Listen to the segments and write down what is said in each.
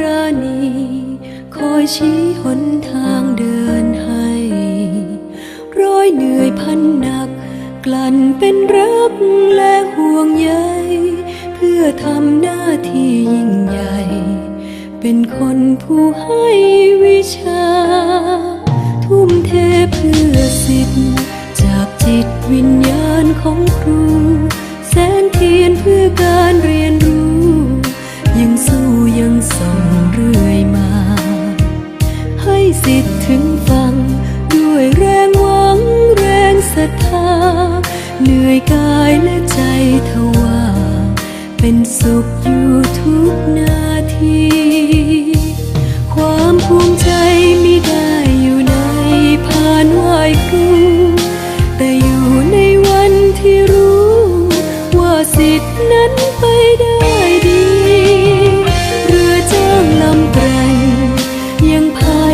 ราณี คอยชี้หนทางเดินให้ ร้อยเหนื่อยพันหนัก กลั่นเป็นรักและห่วงใยเพื่อทำหน้าที่ยิ่งใหญ่ เป็นคนผู้ให้วิชา ทุ่มเทเพื่อสิทธิ์ จากจิตวิญญาณของครู แสงเทียนเพื่อการเรียนรู้ ยังสู้ยังส่อง เรื่อยมา ให้สิทธิ์ถึงฟัง ด้วยแรงหวังแรงศรัทธา เหนื่อยกายและใจทว่า เป็นสุขอยู่ทุกนาที ความภูมิใจมิได้อยู่ในพานไหวครูแต่อยู่ในวันที่รู้ ว่าสิทธินั้น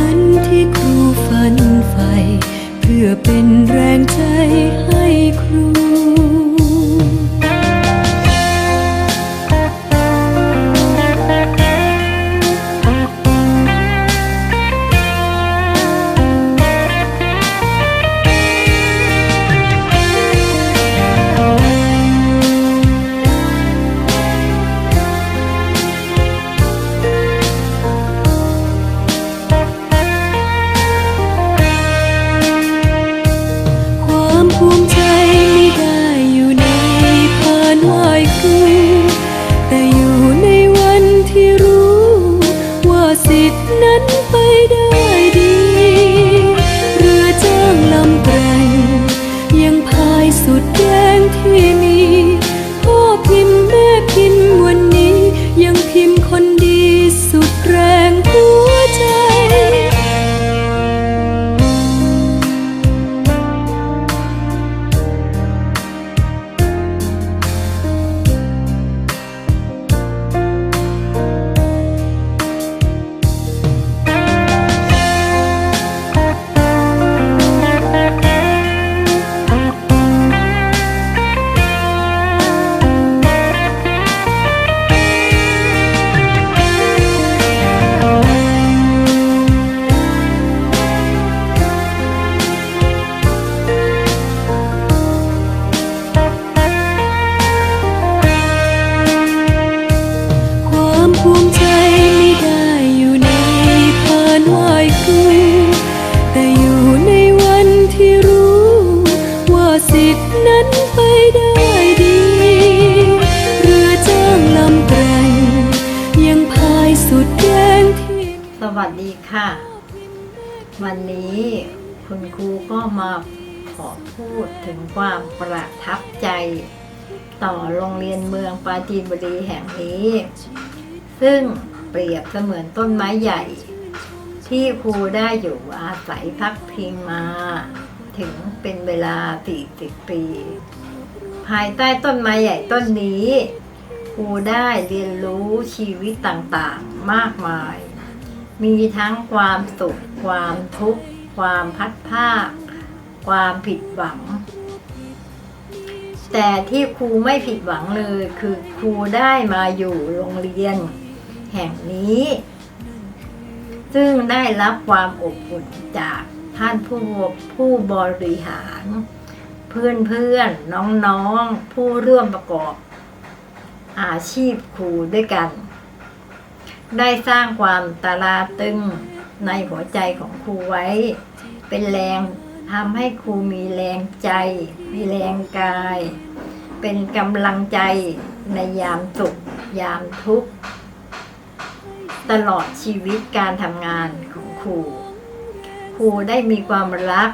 น ที่ครูฝันใฝ่เพื่อเป็นแรงใจให้ครู วัสดีค่ะ วันนี้คุณครูก็มาขอพูดถึงความประทับใจ ต่อโรงเรียนเมืองปราจีนบุรีแห่งนี้ ซึ่งเปรียบเสมือนต้นไม้ใหญ่ ที่ครูได้อยู่อาศัยพักพิงมา ถึงเป็นเวลา 40 ปี ภายใต้ต้นไม้ใหญ่ต้นนี้ครูได้เรียนรู้ชีวิตต่างๆ มากมาย มีทั้งความสุข ความทุกข์ ความพัดภาค ความผิดหวัง แต่ที่ครูไม่ผิดหวังเลย คือครูได้มาอยู่โรงเรียน แห่งนี้ ซึ่งได้รับความอบอุ่นจากท่านผู้ผู้บริหาร เพื่อนเพื่อนน้องน้องๆผู้ร่วมประกอบ อาชีพครูด้วยกัน ได้สร้างความตาราตึงในหัวใจของครูไว้ เป็นแรงทำให้ครูมีแรงใจ มีแรงกาย เป็นกำลังใจในยามสุข ยามทุกข์ ตลอดชีวิตการทำงานของครู ครูได้มีความรัก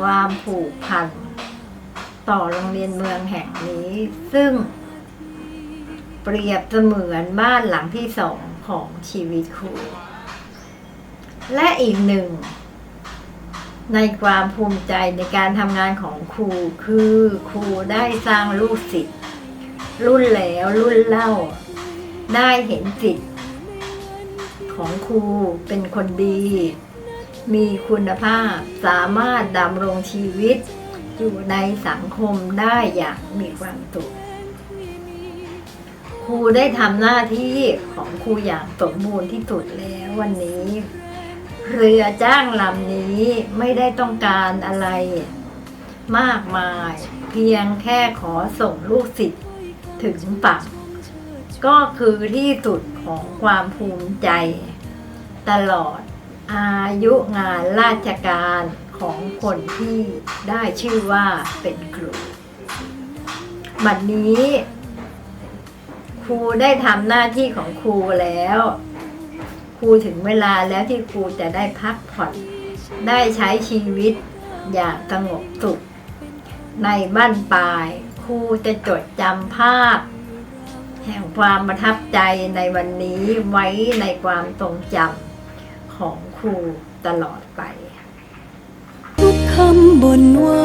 ความผูกพัน ต่อโรงเรียนเมืองแห่งนี้ ซึ่ง เปรียบเสมือนบ้านหลังที่สองของชีวิตครูและอีกหนึ่ง ในความภูมิใจในการทำงานของครูคือครูได้สร้างลูกศิษย์รุ่นแล้วรุ่นเล่า ได้เห็นศิษย์ของครูเป็นคนดี มีคุณภาพสามารถดำรงชีวิต อยู่ในสังคมได้อย่างมีความสุข ครูได้ทำหน้าที่ของครูอย่างสมบูรณ์ที่สุดแล้ววันนี้ เรือจ้างลำนี้ไม่ได้ต้องการอะไร มากมาย เพียงแค่ขอส่งลูกศิษย์ถึงฝั่งก็คือที่สุดของความภูมิใจ ตลอดอายุงานราชการของคนที่ได้ชื่อว่าเป็นครู บัดนี้ ครูได้ทำหน้าที่ของครูแล้ว ครูถึงเวลาแล้วที่ครูจะได้พักผ่อน ได้ใช้ชีวิตอย่างสงบสุข ในบ้านปลาย ครูจะจดจำภาพ แห่งความประทับใจในวันนี้ไว้ในความทรงจำของครูตลอดไป ทุกคำบนว่า